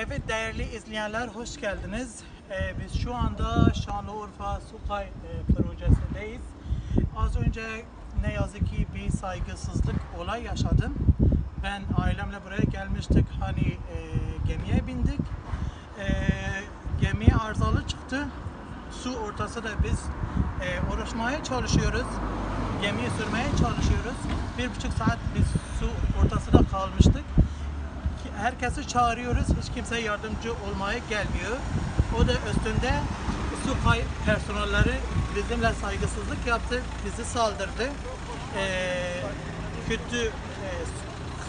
Evet değerli izleyenler hoş geldiniz. Ee, biz şu anda Şanlıurfa Sukay e, projesindeyiz. Az önce ne yazık ki bir saygısızlık olay yaşadım. Ben ailemle buraya gelmiştik. Hani e, gemiye bindik. E, gemi arızalı çıktı. Su ortası da biz e, uğraşmaya çalışıyoruz. Gemiyi sürmeye çalışıyoruz. Bir buçuk saat biz su ortasında kalmıştık herkesi çağırıyoruz. Hiç kimse yardımcı olmaya gelmiyor. O da üstünde su kay personelleri bizimle saygısızlık yaptı. Bizi saldırdı. Ee, kötü e,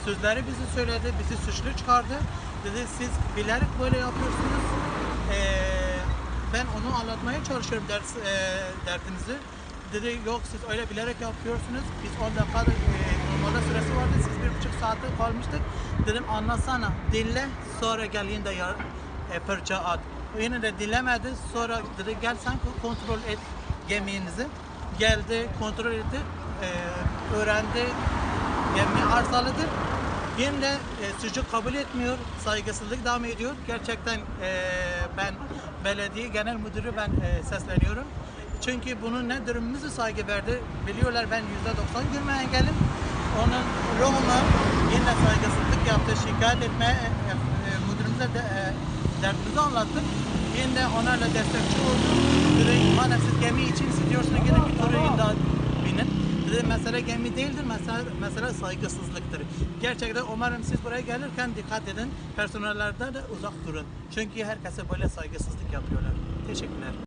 sözleri bizi söyledi. Bizi suçlu çıkardı. Dedi siz bilerek böyle yapıyorsunuz. Ee, ben onu anlatmaya çalışıyorum ders, e, derdinizi. Dedi yok siz öyle bilerek yapıyorsunuz. Biz 10 dakika normalde süresi vardı. Siz bir buçuk saatte kalmıştık. Dedim anlatsana dinle sonra gel yine de yar, e, fırça at. Yine de dinlemedi. Sonra dedi gel sen kontrol et geminizi. Geldi kontrol etti. E, öğrendi. Gemi arızalıdır. Yine de e, sucuk kabul etmiyor, saygısızlık devam ediyor. Gerçekten e, ben belediye genel müdürü ben e, sesleniyorum. Çünkü bunun ne durumumuzu saygı verdi. Biliyorlar ben %90 görme engelim. Onun ruhunu yine saygısızlık yaptı. Şikayet etme e, e, müdürümüze de e, derdimizi anlattık. Yine onlarla destekçi oldu. Dedi, madem siz gemi için istiyorsunuz gidin bir turu daha binin. Dedi mesele gemi değildir, mesele, mesele saygısızlıktır. Gerçekten umarım siz buraya gelirken dikkat edin, personellerden de uzak durun. Çünkü herkese böyle saygısızlık yapıyorlar. Teşekkürler.